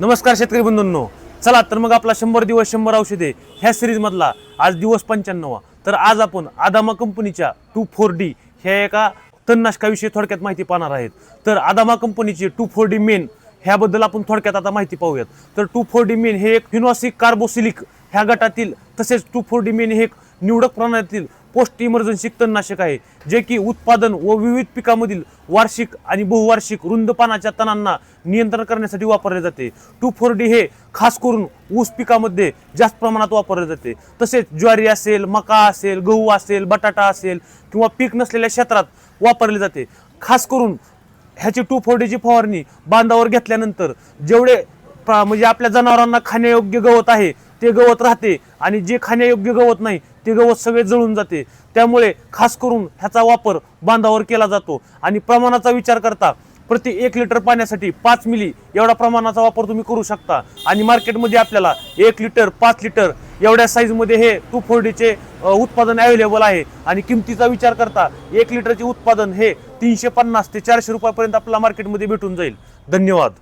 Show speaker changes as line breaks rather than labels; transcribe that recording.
नमस्कार शेतकरी बंधूंनो. चला तर मग आपला शंभर दिवस शंभर औषधे ह्या सिरीजमधला आज दिवस पंच्याण्णवा. तर आज आपण आदामा कंपनीच्या टू फोर डी ह्या एका तणनाशकाविषयी थोडक्यात माहिती पाहणार आहेत. तर आदामा कंपनीची टू फोर डी मेन ह्याबद्दल आपण थोडक्यात आता माहिती पाहूयात. तर टू फोर डी मेन हे एक फिनॉसिक कार्बोसिलिक ह्या गटातील तसेच टू फोर डी मेन हे एक निवडक प्रमाणातील पोस्ट इमर्जन्सी तणनाशक आहे जे की उत्पादन व विविध पिकामधील वार्षिक आणि बहुवार्षिक रुंद पानाच्या तणांना नियंत्रण करण्यासाठी वापरले जाते. टू फोर डी हे खास करून ऊस पिकामध्ये जास्त प्रमाणात वापरले जाते. तसेच ज्वारी असेल मका असेल गहू असेल बटाटा असेल किंवा पीक नसलेल्या क्षेत्रात वापरले जाते. खास करून ह्याची टू फोर डीची फवारणी बांधावर घेतल्यानंतर जेवढे म्हणजे आपल्या जनावरांना खाण्यायोग्य गवत आहे ते गवत राहते. आणि जे खाण्यायोग्य गवत नाही ते गवत सगळे जळून जाते. त्यामुळे खास करून ह्याचा वापर बांधावर केला जातो. आणि प्रमाणाचा विचार करता प्रति एक लिटर पाण्यासाठी पाच मिली एवढा प्रमाणाचा वापर तुम्ही करू शकता. आणि मार्केटमध्ये आपल्याला एक लिटर पाच लिटर एवढ्या साईजमध्ये हे टू फोर्डीचे उत्पादन अवेलेबल आहे. आणि किमतीचा विचार करता एक लिटरचे उत्पादन हे तीनशे पन्नास ते चारशे रुपयापर्यंत आपल्याला मार्केटमध्ये भेटून जाईल. धन्यवाद.